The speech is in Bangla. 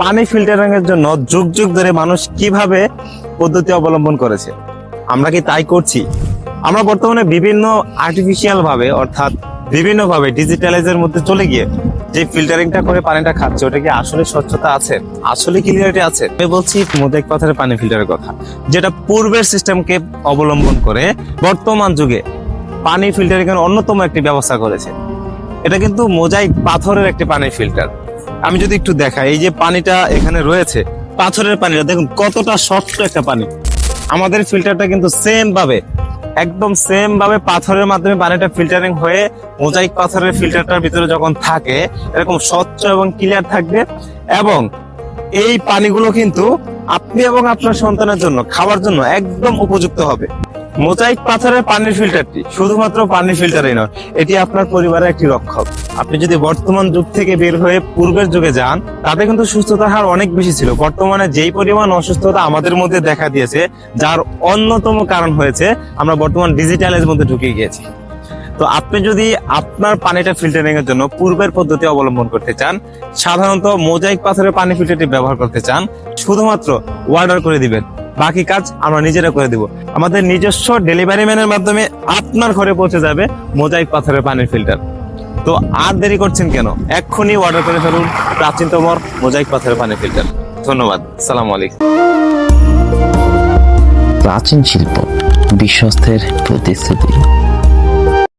পানি ফিল্টারিং এর জন্য যুগ যুগ ধরে মানুষ কীভাবে পদ্ধতি অবলম্বন করেছে? আমরা কি তাই করছি? আমরা বর্তমানে বিভিন্ন আর্টিফিশিয়াল ভাবে, অর্থাৎ বিভিন্ন ভাবে ডিজিটালাইজের মধ্যে চলে গিয়ে যে ফিল্টারিংটা করে পানিটা খাচ্ছে, ওটা কি আসলে স্বচ্ছতা আছে? আসলে ক্লিয়ারিটি আছে? আমি বলছি মোজাইক পাথরের পানি ফিল্টারের কথা, যেটা পূর্বের সিস্টেমকে অবলম্বন করে বর্তমান যুগে পানি ফিল্টারিং এর অন্যতম একটি ব্যবস্থা করেছে। এটা কিন্তু মোজাইক পাথরের একটি পানি ফিল্টার। আমি যদি একটু দেখাই, এই যে পানিটা এখানে রয়েছে, পাথরের পানিটা, দেখুন কতটা স্বচ্ছ একটা পানি। আমাদের ফিল্টারটা কিন্তু সেম ভাবে একদম সেম ভাবে পাথরের মাধ্যমে পানিটা ফিল্টারিং হয়ে মোজাইক পাথরের ফিল্টারটার ভিতরে যখন থাকে, এরকম স্বচ্ছ এবং ক্লিয়ার থাকবে। এবং এই পানিগুলো কিন্তু আপনি এবং আপনার সন্তানের জন্য, খাওয়ার জন্য একদম উপযুক্ত হবে। মোজাইক পাথরের পানির ফিল্টারটি শুধুমাত্র পানি ফিল্টারই নয়, এটি আপনার পরিবারের একটি রক্ষক। আপনি যদি বর্তমান যুগ থেকে বের হয়ে পূর্বের যুগে যান, তাতে কিন্তু সুস্থতার হার অনেক বেশি ছিল। বর্তমানে যেই পরিমাণ অসুস্থতা আমাদের মধ্যে দেখা দিয়েছে, যার অন্যতম কারণ হয়েছে আমরা বর্তমান ডিজিটালের মধ্যে ঢুকে গিয়েছি। তো আপনি যদি আপনার পানিটা ফিল্টারিং এর জন্য পূর্বের পদ্ধতি অবলম্বন করতে চান, সাধারণত মোজাইক পাথরের পানি ফিল্টারটি ব্যবহার করতে চান, শুধুমাত্র অর্ডার করে দিবেন। বাকি কাজ আমরা নিজেরা করে দিব। আমাদের নিজস্ব ডেলিভারি ম্যানের মাধ্যমে আপনার ঘরে পৌঁছে যাবে মোজাইক পাথরের পানির ফিল্টার তো আর দেরি করছেন কেন? এক্ষুনি অর্ডার করে ফেলুন প্রাচীনতম মোজাইক পাথরের পানির ফিল্টার ধন্যবাদ। সালাম আলাইকুম। প্রাচীন শিল্প, বিশ্বস্তের প্রতিশ্রুতি।